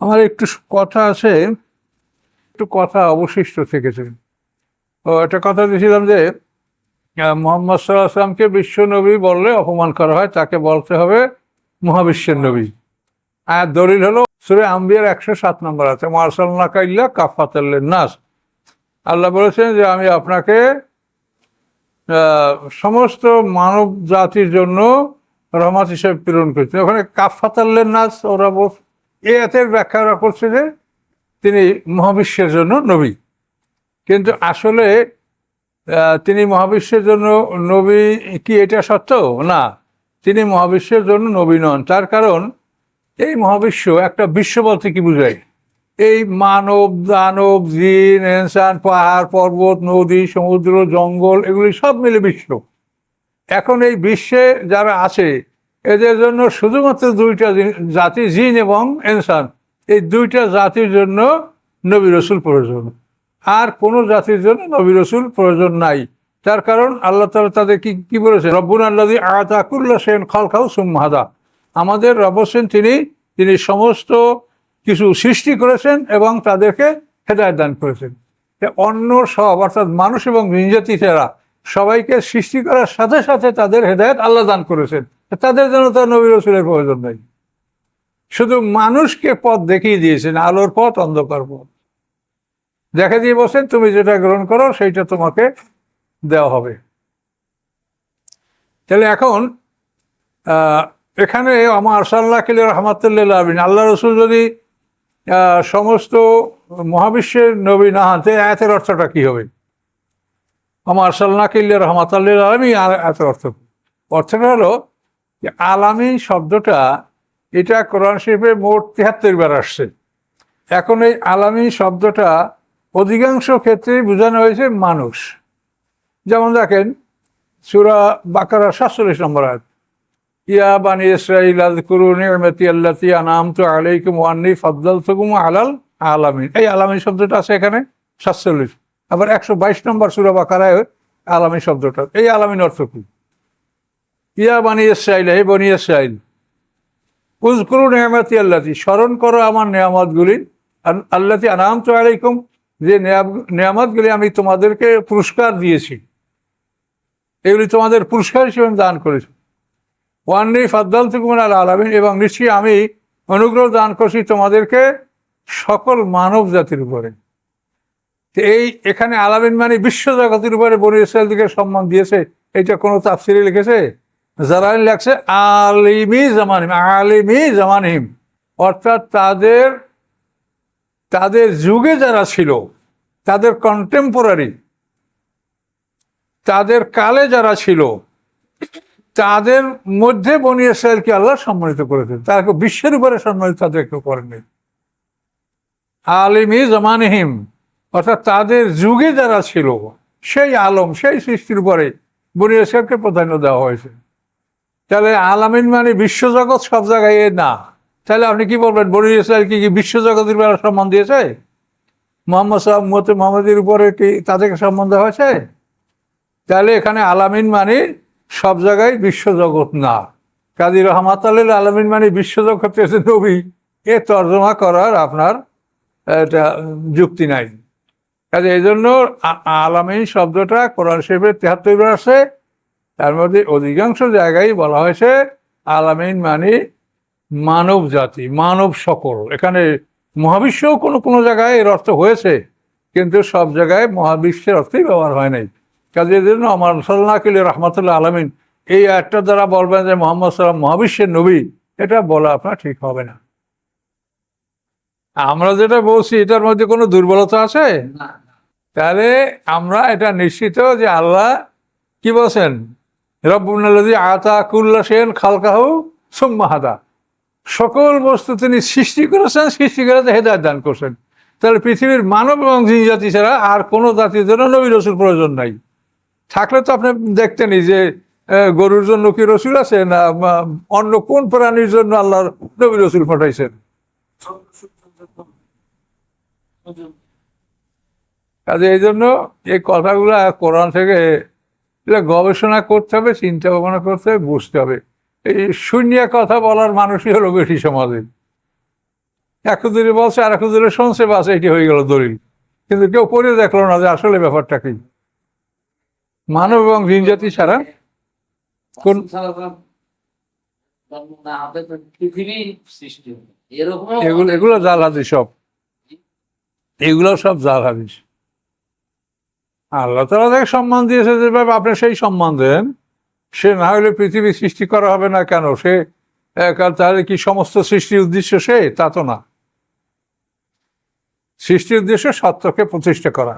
আমার একটু কথা আছে, একটু কথা অবশিষ্ট থেকেছে। ও, একটা কথা দিয়েছিলাম যে মোহাম্মদ সাল্লাহ আসলামকে বিশ্ব নবী বললে অপমান করা হয়, তাকে বলতে হবে মহাবিশ্বের নবী। আর দলিল হলো, সুরে আম্বিয়ার একশো সাত নম্বর আছে মার্শাল্লা কাইল্লা কাফাতাল্লের নাস আল্লাহ বলেছেন যে, আমি আপনাকে সমস্ত মানব জাতির জন্য রহমত হিসেবে প্রেরণ করেছি। ওখানে কাফাতাল্লের নাস ওরা এ ব্যাখ্যা ওরা করছে যে তিনি মহাবিশ্বের জন্য নবী। কিন্তু আসলে তিনি মহাবিশ্বের জন্য নবী কি এটা সত্য? না। তিনি মহাবিশ্বের জন্য নবী নন। তার কারণ, এই মহাবিশ্ব একটা বিশ্ব বলতে কি বোঝায়। এই মানব, দানব, জিন, ইনসান, পাহাড়, পর্বত, নদী, সমুদ্র, জঙ্গল, এগুলি সব মিলে বিশ্ব। এখন এই বিশ্বে যারা আছে এদের জন্য শুধুমাত্র দুইটা জাতি জিন এবং ইনসান এই দুইটা জাতির জন্য নবী রসুল প্রয়োজন। আর কোনো জাতির জন্য নবী রসুল প্রয়োজন নাই। তার কারণ আল্লাহ তালা তাদের কি কি বলেছে রব্বুন আল্লাহ আয়াতাকুল্লা সেন খালখাউ সুমহাদা আমাদের রব হোসেন তিনি তিনি সমস্ত কিছু সৃষ্টি করেছেন এবং তাদেরকে হেদায়ত দান করেছেন। অন্য সব, অর্থাৎ মানুষ এবং জিনজাতি ছাড়া সবাইকে সৃষ্টি করার সাথে সাথে তাদের হেদায়ত আল্লাহ দান করেছেন। তাদের জন্য তার নবী রসুলের প্রয়োজন নেই। শুধু মানুষকে পথ দেখিয়ে দিয়েছেন, আলোর পথ, অন্ধকার পথ। দেখা দিয়ে বলছেন, তুমি যেটা গ্রহণ করো, সেইটা তোমাকে দেওয়া হবে। তাহলে এখন এখানে আমার আরসাল্লাহ কিল রহমাতুল্লাহ আবিন আল্লাহ রসুল যদি সমস্ত মহাবিশ্বের নবী না হন তো এই আয়াতের অর্থটা কি হবে? আমার আরসাল্লাহ কিল রহমাতুল্লাহ আলমী আয়াতের অর্থ অর্থটা হলো আলামী শব্দটা এটা কোরআন শরীফে মোট তিয়াত্তর বার আসছে। এখন এই আলামী শব্দটা অধিকাংশ ক্ষেত্রেই বোঝানো হয়েছে মানুষ। যেমন দেখেন, সুরা বাকারা সাতচল্লিশ নম্বর আয়াত, ইয়া বানি ইসরাইল আল্লাতী আনআমতু আলাইকুম ওয়া আন্নী ফাদ্দালতুকুম আলাল আলামিন। এই আলামিন শব্দটা আছে এখানে, সাতচল্লিশ। আবার একশো বাইশ নম্বর সুরা বাকারায় আলামিন শব্দটা। এই আলামিন অর্থ কি? ইয়া বানি ইসরাইল, হে বনি ইসরাইল উজকুরু নিয়ামাতি আল্লাতি, স্মরণ করো আমার নিয়ামতগুলি আল- আল্লাতি আনামতু আলাইকুম, যে নিয়াম- নিয়ামতগুলি আমি তোমাদেরকে পুরস্কার দিয়েছি। এগুলি তোমাদের পুরস্কার হিসেবে আমি দান করেছি। ওয়ান্নি ফাদ্দাল তুকুমান আল আলামিন, এবং নিশ্চয়ই আমি অনুগ্রহ দান করছি তোমাদেরকে সকল মানব জাতির উপরে। তো এই এখানে আলামিন মানে বিশ্ব জগতের উপরে বনি ইসরায়েলকে সম্মান দিয়েছে, এটা কোনো তাফসিরে লিখেছে? যারা লেখছে আলিমি জামানিম আলিমি জামানিম। অর্থাৎ তাদের তাদের যুগে যারা ছিল, তাদের কন্টেম্পোরারি তাদের কালে যারা ছিল, তাদের মধ্যে বনি ইসরায়েলকে আল্লাহ সম্মানিত করেছেন। তাকে বিশ্বের উপরে সম্মানিত তাদের কেউ করেননি। আলিমি জামানহিম, অর্থাৎ তাদের যুগে যারা ছিল, সেই আলম, সেই সৃষ্টির উপরে বনি ইসরায়েলকে প্রাধান্য দেওয়া হয়েছে। তাহলে আলামিন মানে বিশ্বজগৎ সব জায়গায় না। তাহলে আপনি কি বলবেন, বনি ইসরায়েল কি কি বিশ্বজগতের বেলা সম্মান দিয়েছে? মোহাম্মদ সাহেব মতে মোহাম্মদের উপরে কি তাদেরকে দেওয়া হয়েছে? তাহলে এখানে আলামিন মানে সব জায়গায় বিশ্বজগৎ না। কাজী রহমাত আলামিন মানে বিশ্বজগৎ হচ্ছে নবী। এ তর্জমা করার আপনার এটা যুক্তি নাই। কাজে এই জন্য আলামিন শব্দটা কোরআন শরীফের তেহাত্তর আছে তার মধ্যে অধিকাংশ জায়গায় বলা হয়েছে আলামিন মানে মানব জাতি মানব সকল। এখানে মহাবিশ্বও কোনো কোনো জায়গায় এর অর্থ হয়েছে কিন্তু সব জায়গায় মহাবিশ্বের অর্থই ব্যবহার হয় নাই। কাজে এই জন্য আমার সাল্লাহ কিল রহমতুল্লাহ আলমিন এই একটা দ্বারা বলবেন যে মোহাম্মদ সাল্লাম মহাবিশ্বের নবী এটা বলা আপনার ঠিক হবে না। আমরা যেটা বলছি এটার মধ্যে কোনো দুর্বলতা আছে? তাহলে আমরা এটা নিশ্চিত যে আল্লাহ কি বলছেন? রব্বুল্লাদি আতা কুল্লা সেন খালকাহু সুম্মাহাদা সকল বস্তু তিনি সৃষ্টি করেছেন, সৃষ্টি করে হেদায়ত দান করছেন। তাহলে পৃথিবীর মানব এবং জিন জাতি ছাড়া আর কোনো জাতির জন্য নবী রসুল প্রয়োজন নাই। থাকলে তো আপনি দেখতেনই যে গরুর জন্য কি রসুল আছে না অন্য কোন প্রাণীর জন্য আল্লাহর নবী রসুল পাঠাইছেন? কাজে এই জন্য এই কথাগুলা কোরআন থেকে এগুলো গবেষণা করতে হবে, চিন্তা ভাবনা করতে হবে, বুঝতে হবে। এই শূন্য কথা বলার মানুষই হলো বেশি সমাজে এক দূরে বলছে আর এক দূরে শুনছে, বাস এটি হয়ে গেল দলিল। কিন্তু কেউ পড়ে দেখল না যে আসলে ব্যাপারটা কি। মানব এবং জিন জাতি ছাড়া কোন- এগুলো এগুলো জাল হাদিস সব। এগুলো সব জাল হাদিস। আল্লাহ তালা তাকে সম্মান দিয়েছে যেভাবে আপনি সেই সম্মান দেন, সে না হলে পৃথিবী সৃষ্টি করা হবে না কেন? সে তাহলে কি সমস্ত সৃষ্টির উদ্দেশ্য সে তা তো না। সৃষ্টির উদ্দেশ্য সত্যকে প্রতিষ্ঠা করা।